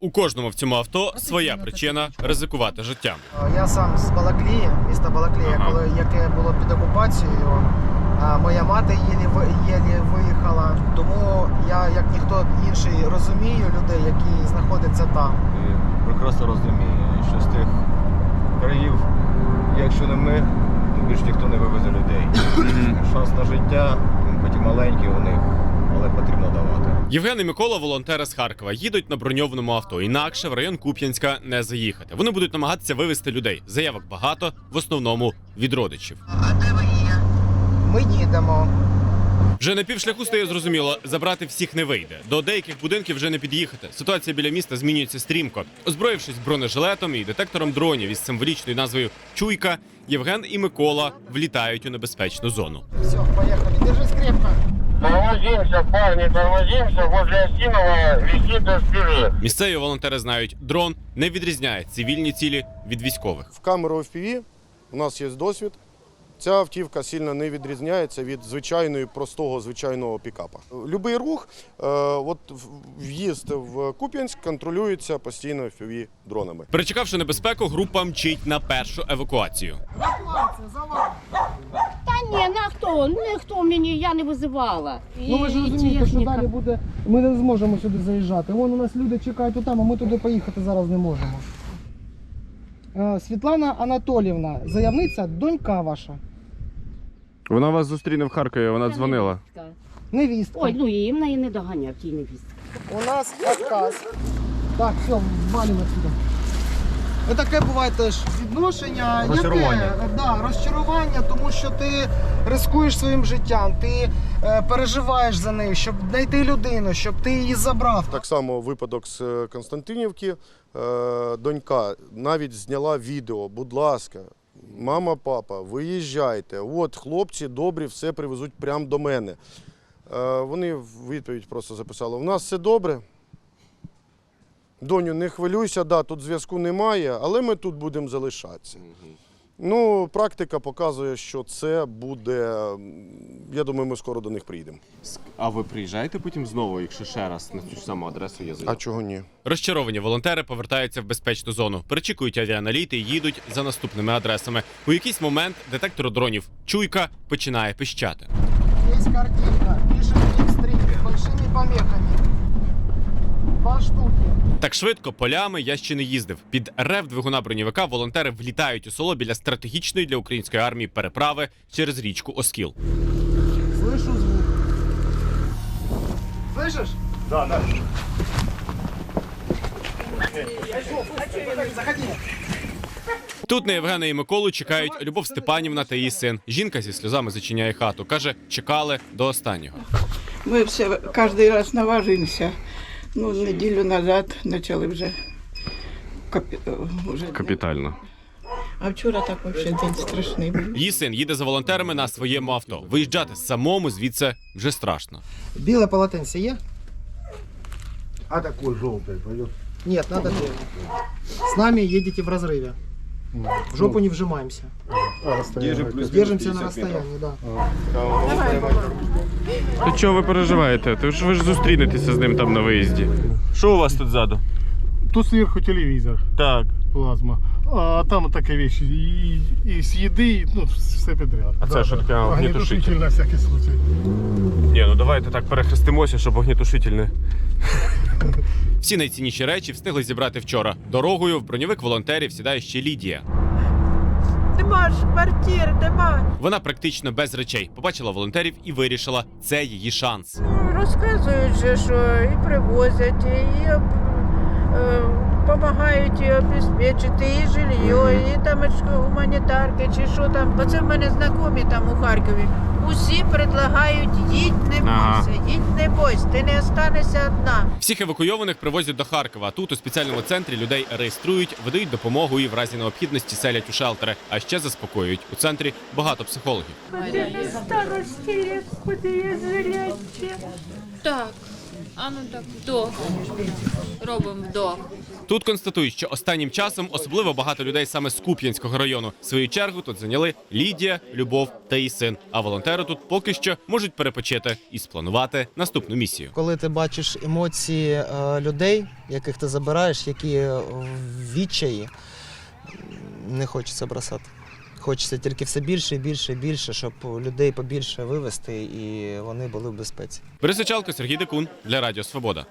У кожному в цьому авто своя причина ризикувати життям. Я сам з Балаклії, міста Балаклія, Ага. коли яке було під окупацією. А моя мати єлі, єлі виїхала. Тому я, як ніхто інший, розумію людей, які знаходяться там. І прекрасно розуміє, що з тих країв, якщо не ми, то більш ніхто не вивезе людей. Шанс на життя, він хоч і маленький у них, але потрібно давати. Євген і Микола, волонтери з Харкова, їдуть на броньованому авто. Інакше в район Куп'янська не заїхати. Вони будуть намагатися вивезти людей. Заявок багато, в основному від родичів. А де Ми їдемо. Вже на півшляху стає зрозуміло, забрати всіх не вийде. До деяких будинків вже не під'їхати. Ситуація біля міста змінюється стрімко. Озброївшись бронежилетом і детектором дронів із символічною назвою Чуйка, Євген і Микола влітають у небезпечну зону. Все, поїхали. Держись крепко. Тормозимся, парни, тормозимся. Возле Осинова висит СПВ. Місцеві волонтери знають, дрон не відрізняє цивільні цілі від військових. В камеру FPV у нас є досвід. Ця автівка сильно не відрізняється від звичайної простого звичайного пікапа. Любий рух, е, от в'їзд в Куп'янськ контролюється постійно FPV дронами. Перечекавши небезпеку, група мчить на першу евакуацію. Та ні, на хто? Ніхто мені, я не визивала. Ну ви ж І- і розумієте, що техніка. далі буде. Ми не зможемо сюди заїжджати. Вон у нас люди чекають там, а ми туди поїхати зараз не можемо. Е, Світлана Анатолівна, заявниця, донька ваша. Вона вас зустріне в Харкові. Вона Я невістка. Ой, ну її в неї не доганяв, тій невістка. У нас отказ. Так, все, валимо отсюда. І таке буває теж відношення. Розчарування. Яке? Да, розчарування, тому що ти рискуєш своїм життям, ти е, переживаєш за неї, щоб знайти людину, щоб ти її забрав. Так само випадок з е, Константинівки. Е, Донька навіть зняла відео. Будь ласка, мама, папа, виїжджайте. От хлопці добрі, все привезуть прямо до мене. Е, Вони в відповідь просто записали: у нас все добре. Доню, не хвилюйся, да, тут зв'язку немає, але ми тут будемо залишатися. Ну, практика показує, що це буде. Я думаю, ми скоро до них приїдемо. А ви приїжджаєте потім знову, якщо ще раз на цю ж саму адресу є А чого ні? Розчаровані волонтери повертаються в безпечну зону, перечікують авіаналіти і їдуть за наступними адресами. У якийсь момент детектор дронів чуйка починає пищати. Есть картинка, пишет X3 с большими помехами. Два штуки. Так швидко полями я ще не їздив. Під рев двигуна бронєвика волонтери влітають у село біля стратегічної для української армії переправи через річку Оскіл. Слышу звук. Слышишь? Да, да. Заходи. Тут на Євгена і Миколу чекають Любов Степанівна та її син. Жінка зі сльозами зачиняє хату. каже, чекали до останнього. Ми все кожен раз наважимося. Ну, неділю назад почали вже капі... е, вже Капітально. А вчора так взагалі день страшний був. Її син їде за волонтерами на своєму авто. Виїжджати самому звідси вже страшно. Біле полотенце є? А такой желтый пойдет. Нет, надо З С нами едете в разрыве. В жопу не вжимаемся. Держимся на расстоянии, да. То чого ви переживаєте? То ж ви ж зустрінетеся з ним там на виїзді. Що у вас тут ззаду? Тут сверху телевизор, Так. плазма. А там такие вещи. И, и с еды, и, ну, все подряд. А це що таке, огнетушитель? Огнетушитель на всякий случай. Ні, ну давайте так перехрестимося, щоб огнетушитель не. Всі найцінніші речі встигли зібрати вчора. Дорогою в броньовик волонтерів сідає ще Лідія. Нема ж квартири, нема. Вона практично без речей побачила волонтерів і вирішила, це її шанс. Ну, розказують же, що і привозять, і допомагають і обезпечити, і жилье, і там гуманітарки, чи що там. Бо це в мене знайомі там у Харкові. Усі предлагають їдь, не бойся, їдь, не бойся, ти не останешся одна. Всіх евакуйованих привозять до Харкова. Тут у спеціальному центрі людей реєструють, видають допомогу і в разі необхідності селять у шелтери. А ще заспокоюють. У центрі багато психологів. Старості, куди є. Так, А ну так, вдох. Робимо вдох. Тут констатують, що останнім часом особливо багато людей саме з Куп'янського району. Свою чергу тут зайняли Лідія, Любов та її син. А волонтери тут поки що можуть перепочити і спланувати наступну місію. Коли ти бачиш емоції е, людей, яких ти забираєш, які в відчаї, не хочеться бросати. Хочеться тільки все більше більше більше, щоб людей побільше вивезти і вони були в безпеці. Борисичалко, Сергій Декун для Радіо Свобода.